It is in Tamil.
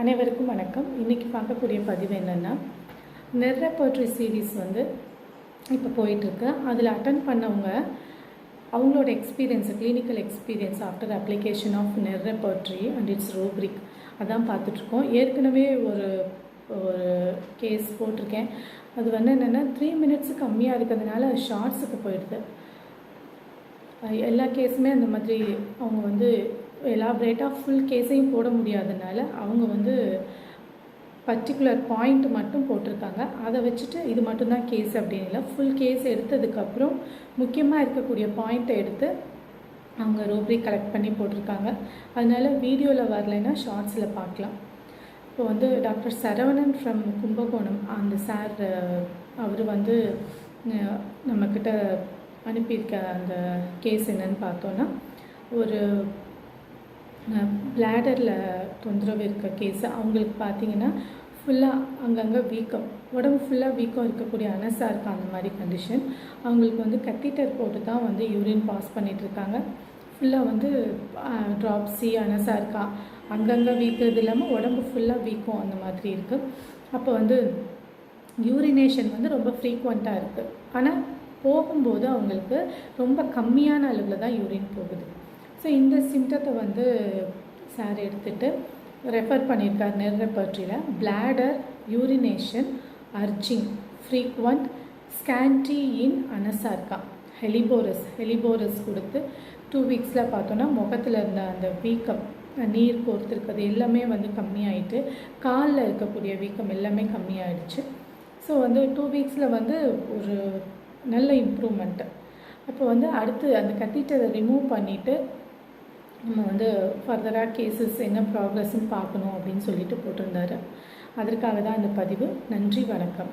அனைவருக்கும் வணக்கம். இன்றைக்கி பார்க்கக்கூடிய பதிவு என்னென்னா நெர்ரப்போட்ரி சீரீஸ் வந்து இப்போ போயிட்டுருக்கு. அதில் அட்டன் பண்ணவங்க அவங்களோட experience clinical experience after application of நெர்ரப்போட்ரி and it's rubric அதான் பார்த்துட்ருக்கோம் ஏற்கனவே ஒரு ஒரு கேஸ் போட்டிருக்கேன். அது வந்து என்னென்னா த்ரீ மினிட்ஸு கம்மியாக இருக்கிறதுனால ஷார்ட்ஸுக்கு போயிடுது. எல்லா கேஸுமே அந்த மாதிரி அவங்க வந்து எலாபரேட்டாக ஃபுல் கேஸையும் போட முடியாதனால அவங்க வந்து பர்டிகுலர் பாயிண்ட் மட்டும் போட்டிருக்காங்க. அதை வச்சுட்டு இது மட்டும்தான் கேஸ் அப்படின்னு இல்லை. ஃபுல் கேஸ் எடுத்ததுக்கப்புறம் முக்கியமாக இருக்கக்கூடிய பாயிண்ட்டை எடுத்து அவங்க ரோபரி கலெக்ட் பண்ணி போட்டிருக்காங்க. அதனால வீடியோவில் வரலைன்னா ஷார்ட்ஸில் பார்க்கலாம். இப்போ வந்து டாக்டர் சரவணன் ஃப்ரம் கும்பகோணம் அந்த சார் அவர் வந்து நம்மக்கிட்ட அனுப்பியிருக்க அந்த கேஸ் என்னன்னு பார்த்தோன்னா ஒரு பிளாடரில் தொந்தரவு இருக்க கேஸ் அவங்களுக்கு பார்த்தீங்கன்னா ஃபுல்லாக அங்கங்கே வீக்கம். உடம்பு ஃபுல்லாக வீக்கம் இருக்கக்கூடிய அனசாக இருக்கா அந்த மாதிரி கண்டிஷன் அவங்களுக்கு வந்து கத்தீட்டர் போட்டு தான் வந்து யூரின் பாஸ் பண்ணிகிட்ருக்காங்க ஃபுல்லாக வந்து ட்ராப்ஸி அனசாக இருக்கா? அங்கங்கே வீக்கிறது இல்லாமல் உடம்பு ஃபுல்லாக வீக்கம் அந்த மாதிரி இருக்குது அப்போ வந்து யூரினேஷன் வந்து ரொம்ப ஃப்ரீக்வெண்ட்டாக இருக்குது ஆனால் போகும்போது அவங்களுக்கு ரொம்ப கம்மியான அளவில் தான் யூரின் போகுது. ஸோ இந்த சிம்டத்தை வந்து சார் எடுத்துட்டு ரெஃபர் பண்ணியிருக்கார் நெர் bladder urination urging frequent scanty in anasarca helleborus helleborus கொடுத்து டூ வீக்ஸில் பார்த்தோன்னா முகத்தில் இருந்த அந்த வீக்கம் நீர் கோர்த்துருக்கிறது எல்லாமே வந்து கம்மியாயிட்டு காலில் இருக்கக்கூடிய வீக்கம் எல்லாமே கம்மியாயிடுச்சு. ஸோ வந்து டூ வீக்ஸில் வந்து ஒரு நல்ல இம்ப்ரூவ்மெண்ட்டு அப்போ வந்து அடுத்து அந்த கத்தீட்டரை ரிமூவ் பண்ணிவிட்டு நம்ம வந்து ஃபர்தராக கேசஸ் என்ன ப்ராக்ரஸ்ன்னு பார்க்கணும் அப்படின்னு சொல்லிட்டு போட்டிருந்தாரு. அதற்காக தான் இந்த பதிவு. நன்றி வணக்கம்.